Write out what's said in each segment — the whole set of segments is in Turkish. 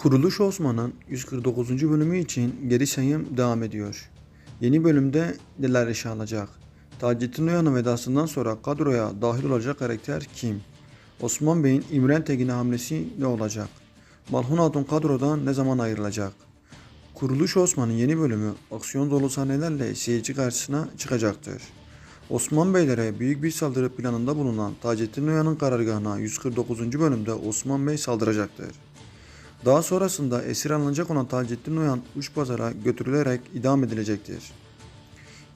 Kuruluş Osman'ın 149. bölümü için geri sayım devam ediyor. Yeni bölümde neler işe alacak? Taceddin Uyan'ın vedasından sonra kadroya dahil olacak karakter kim? Osman Bey'in İmren Tegin'e hamlesi ne olacak? Malhun Hatun kadrodan ne zaman ayrılacak? Kuruluş Osman'ın yeni bölümü aksiyon dolu sahnelerle seyirci karşısına çıkacaktır. Osman Beylere büyük bir saldırı planında bulunan Taceddin Uyan'ın karargahına 149. bölümde Osman Bey saldıracaktır. Daha sonrasında esir alınacak olan Taceddin Uyan uç pazara götürülerek idam edilecektir.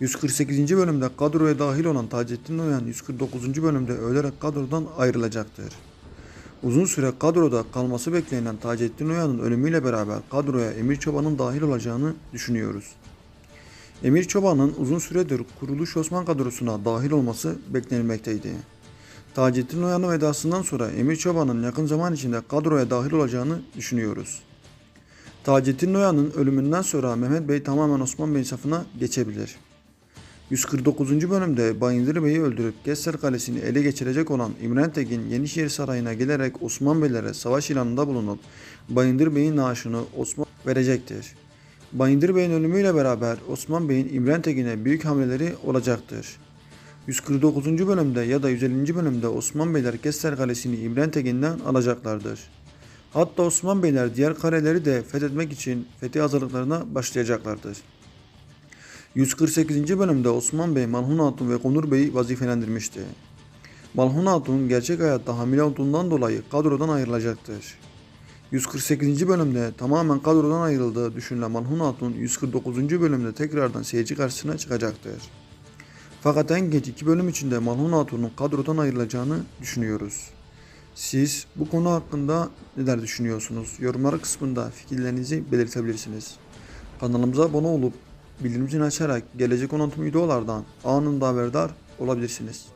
148. bölümde kadroya dahil olan Taceddin Uyan 149. bölümde ölerek kadrodan ayrılacaktır. Uzun süre kadroda kalması beklenen Taceddin Uyan'ın ölümüyle beraber kadroya Emir Çoban'ın dahil olacağını düşünüyoruz. Emir Çoban'ın uzun süredir kuruluş Osman kadrosuna dahil olması beklenilmekteydi. Taceddin Uyan'ın vedasından sonra Emir Çoban'ın yakın zaman içinde kadroya dahil olacağını düşünüyoruz. Taceddin Uyan'ın ölümünden sonra Mehmet Bey tamamen Osman Bey safına geçebilir. 149. bölümde Bayındır Bey'i öldürüp Gesser Kalesi'ni ele geçirecek olan İmren Tekin Yenişehir Sarayı'na gelerek Osman Beylere savaş ilanında bulunup Bayındır Bey'in naaşını Osman verecektir. Bayındır Bey'in ölümüyle beraber Osman Bey'in İmren Tekin'e büyük hamleleri olacaktır. 149. bölümde ya da 150. bölümde Osman Beyler Gesser Kalesi'ni İmren Tekin'den alacaklardır. Hatta Osman Beyler diğer kaleleri de fethetmek için fethi hazırlıklarına başlayacaklardır. 148. bölümde Osman Bey, Malhun Hatun ve Konur Bey'i vazifelendirmişti. Malhun Hatun gerçek hayatta hamile olduğundan dolayı kadrodan ayrılacaktır. 148. bölümde tamamen kadrodan ayrıldığı düşünülen Malhun Hatun 149. bölümde tekrardan seyirci karşısına çıkacaktır. Fakat en geç iki bölüm içinde Malhun Hatun'un kadrodan ayrılacağını düşünüyoruz. Siz bu konu hakkında neler düşünüyorsunuz? Yorumlar kısmında fikirlerinizi belirtebilirsiniz. Kanalımıza abone olup bildirim zilini açarak gelecek anlatım videolardan anında haberdar olabilirsiniz.